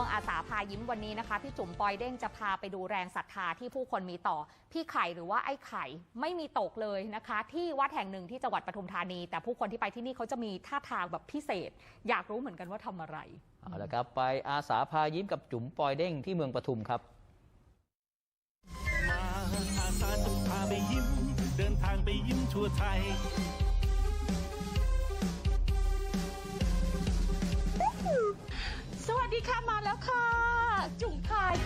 ช่วงอาสาพายิ้มวันนี้นะคะ พี่จุ๋มปอยเด้งจะพาไปดูแรงศรัทธาที่ผู้คนมีต่อ พี่ไข่หรือว่าไอ้ไข่ไม่มีตกเลยนะคะ ที่วัดแห่งหนึ่งที่จังหวัดปทุมธานี แต่ผู้คนที่ไปที่นี่เขาจะมีท่าทางแบบพิเศษ อยากรู้เหมือนกันว่าทำอะไรเอาละครับไปอาสาพายิ้มกับจุ๋มปอยเด้งที่เมืองปทุมครับมาอาสาจะพาไปยิ้ม เดินทางไปยิ้มทั่วไทย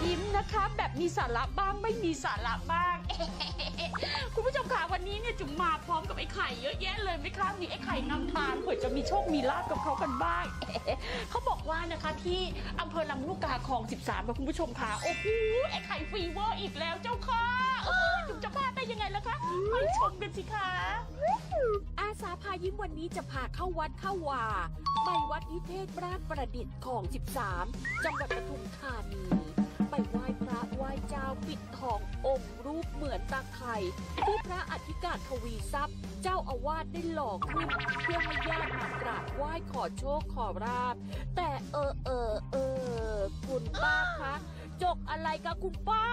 ยิ้มนะคะ แบบมีสาระบ้างไม่มีสาระบ้าง คุณผู้ชมค่ะวันนี้เนี่ยจุ๋มมาพร้อมกับไอ้ไข่เยอะแยะเลยไหมคะมีไอ้ไข่นำทางเผื่อจะมีโชคมีลาบกับเขากันบ้างเขาบอกว่านะคะที่อำเภอลำลูกกาคลอง 13ค่ะคุณผู้ชมค่ะโอ้โหไอ้ไข่ฟีเวอร์อีกแล้วเจ้าค่ะจุ๋มจะพลาดได้ยังไงล่ะคะไปชมกันสิคะอาสาพายิ้มวันนี้จะพาเข้าวัดเข้าวาไปวัดนิเทศราชประดิษฐ์ของ 13 จังหวัดปทุมธานี ไปไหว้พระไหว้เจ้าปิดทององค์รูปเหมือนตาไข่ที่พระอธิการทวีทรัพย์ เจ้าอาวาสได้หลอขึ้นเพื่อให้ญาติมากราบไหว้ขอโชคขอราบ แต่เออเออเออคุณป้าคะจกอะไรกับคุณป้า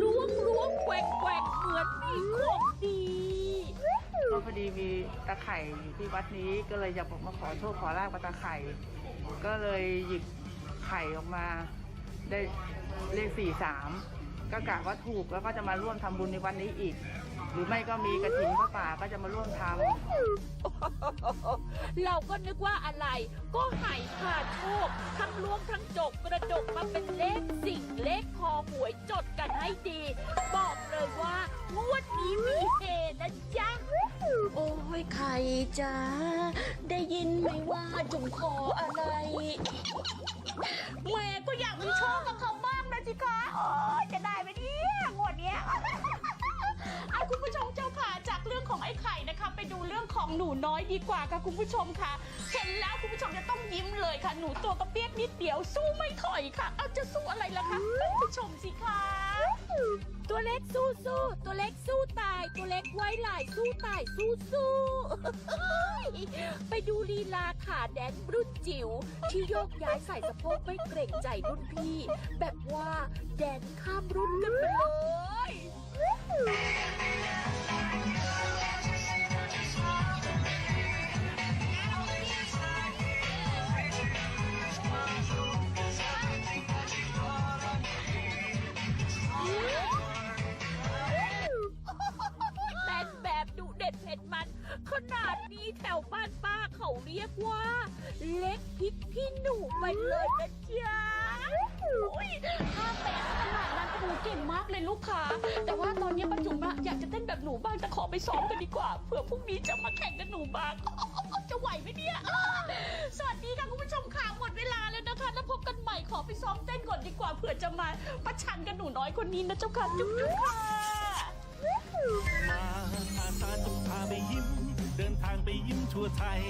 ล้วงล้วงแกว่งแกว่งเหมือนมีของดีก็พอดีมีตะไคร่อยู่ที่วัดนี้ก็เลยอยากมาขอโชคขอลาบกับตะไคร่ก็เลยหยิบไข่ออกมา ได้เลขสี่สามก็กะว่าถูกแล้วก็จะมาร่วมทำบุญในวันนี้อีก หรือไม่ก็มีกระถิ่นพระป่าก็จะมาร่วมทำเราก็นึกว่าอะไร ก็ไห่ขาดโชคทั้งล้วงทั้งจกกระดกมาเป็นเลขสิ่งเลขคอหวยจดกันให้ดี บอกเลยว่างวดนี้มีเฮนะจ๊ะโอ้ยใครจ้าได้ยินไหมว่าจุ๋มคออะไร แม่ก็อยากมีโชคกับเขาบ้างนะจิคะโอ้ยจะได้ไหมเนี่ยงวดเนี้ยเอาคุณผู้ชมเจ้าค่ะจากเรื่องของไอ้ไข่นะคะ ไปดูเรื่องของหนูน้อยดีกว่าค่ะคุณผู้ชมค่ะ เห็นแล้วคุณผู้ชมจะต้องยิ้มเลยค่ะ หนูตัวกระเปียกนิดเดียวสู้ไม่ถอยค่ะ เอาจะสู้อะไรล่ะคะคุณผู้ชมสิคะ ตัวเล็กสู้สู้ตัวเล็กสู้ตาย ตัวเล็กไว้หลายสู้ตายสู้สู้ไปดูลีลาขาแดนรุ่นจิ๋วที่โยกย้ายใส่สะโพกไม่เกรงใจรุ่นพี่ แบบว่าแดนข้ามรุ่นกันไปเลย เขาเรียกว่า เล็กพริกขี้หนูไปเลยนะจ๊ะอุ้าเตะขนาดนั้นโอ้เก่งมากเลยลูกค้า แต่ว่าตอนนี้ปัจจุบันอยากจะเต้นแบบหนูบ้างแต่ขอไปซ้อมกันดีกว่าเผื่อพรุ่งนี้จะมาแข่งกับหนูบ้างจะไหวไหมเนี่ยสวัสดีค่ะคุณผู้ชมค่ะหมดเวลาแล้วนะคะ แล้วพบกันใหม่ขอไปซ้อมเต้นก่อนดีกว่าเผื่อจะมาประชันกับหนูน้อยคนนี้นะเจ้าค่ะจุ๊บจุ๊บค่ะ 多彩